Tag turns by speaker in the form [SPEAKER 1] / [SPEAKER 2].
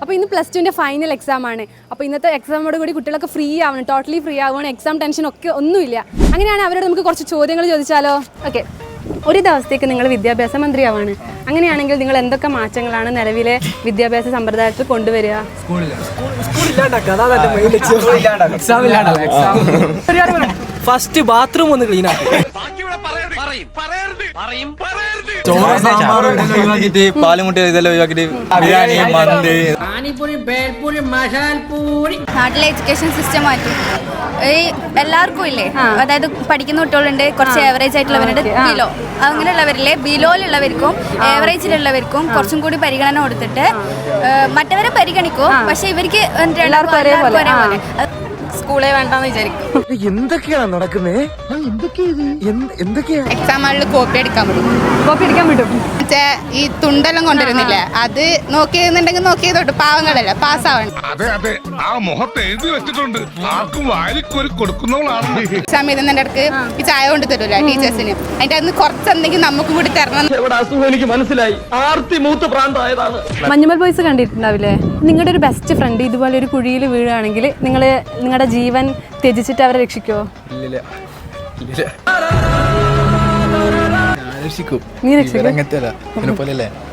[SPEAKER 1] അപ്പോൾ ഇന്ന് പ്ലസ് ടുവിന്റെ ഫൈനൽ എക്സാം ആണ്. അപ്പോൾ ഇന്നത്തെ എക്സാമോട് കൂടി കുട്ടികളൊക്കെ ഫ്രീ ആവണം ടോട്ടലി ഫ്രീ ആവണം എക്സാം ടെൻഷൻ ഒക്കെ ഒന്നുമില്ല. അങ്ങനെയാണ് അവരോട് നമുക്ക് കുറച്ച് ചോദ്യങ്ങൾ ചോദിച്ചാലോ? ഓക്കെ ഒരു ദിവസത്തേക്ക് നിങ്ങൾ വിദ്യാഭ്യാസ മന്ത്രിയാവാണ്. അങ്ങനെയാണെങ്കിൽ നിങ്ങൾ എന്തൊക്കെ മാറ്റങ്ങളാണ് നിലവിലെ വിദ്യാഭ്യാസ സമ്പ്രദായത്തിൽ കൊണ്ടുവരിക?
[SPEAKER 2] ഫസ്റ്റ് ബാത്റൂം ഒന്ന് ക്ലീൻ ആക്കി.
[SPEAKER 3] ചോറ് സാമ്പാർ ഇതെല്ലാം ഒഴിവാക്കിയിട്ട് പാലുമുട്ടി ഇതെല്ലാം ഒഴിവാക്കിയിട്ട് ബിരിയാണി മന്തി.
[SPEAKER 4] നാട്ടിലെ എഡ്യൂക്കേഷൻ സിസ്റ്റം മാറ്റി. ഈ എല്ലാവർക്കും ഇല്ലേ? അതായത് പഠിക്കുന്ന കുട്ടികളുണ്ട് കുറച്ച് ഏവറേജ് ആയിട്ടുള്ളവരുണ്ട് ബിലോ അങ്ങനെയുള്ളവരില്ലേ? ബിലോയിലുള്ളവർക്കും ഏവറേജിലുള്ളവർക്കും കുറച്ചും കൂടി പരിഗണന കൊടുത്തിട്ട് മറ്റവരെ പരിഗണിക്കും. പക്ഷെ ഇവർക്ക്
[SPEAKER 1] എല്ലാവർക്കും ഒരേപോലെ.
[SPEAKER 4] സ്കൂളേ വേണ്ടെന്ന് വിചാരിക്കും.
[SPEAKER 2] എന്തൊക്കെയാണ് നടക്കുന്നത് എന്തൊക്കെയാ?
[SPEAKER 5] എക്സാം ഹാളിൽ കോപ്പി എടുക്കാൻ പറ്റും
[SPEAKER 1] കോപ്പി എടുക്കാൻ പറ്റും
[SPEAKER 5] മറ്റേ ഈ തുണ്ടെല്ലാം കൊണ്ടുവരുന്നില്ല? അത് നോക്കിയിരുന്നുണ്ടെങ്കിൽ നോക്കിയതോട്ട് പാവങ്ങളല്ല പാസ്സാവണം.
[SPEAKER 6] അതെ അതെ. ആ മുഖത്ത് എഴുതി വെച്ചിട്ടുണ്ട്. ആർക്കും വാരിക്കോരി കൊടുക്കുന്നവളാണ്
[SPEAKER 5] എക്സാം എഴുതുന്നതിന്റെ ഇടയ്ക്ക് ഈ ചായ കൊണ്ട് തരൂല ടീച്ചേഴ്സിന്. അതിന്റെ അന്ന് കുറച്ചെന്തെങ്കിലും നമുക്ക് കൂടി തരണം.
[SPEAKER 2] എനിക്ക് മനസ്സിലായി. ആർത്തി മൂത്ത് പ്രാന്തായതാണ്.
[SPEAKER 1] മഞ്ഞുമൽ ബോയ്സ് കണ്ടിട്ടുണ്ടാവില്ലേ? നിങ്ങളുടെ ഒരു ബെസ്റ്റ് ഫ്രണ്ട് ഇതുപോലെ ഒരു കുഴിയിൽ വീഴുകയാണെങ്കിൽ നിങ്ങൾ നിങ്ങളുടെ ജീവൻ ത്യജിച്ചിട്ട് അവരെ രക്ഷിക്കുമോ
[SPEAKER 3] ഇല്ലില്ല. ഇല്ലില്ല. രക്ഷിക്കും.
[SPEAKER 1] നീ രക്ഷിക്കും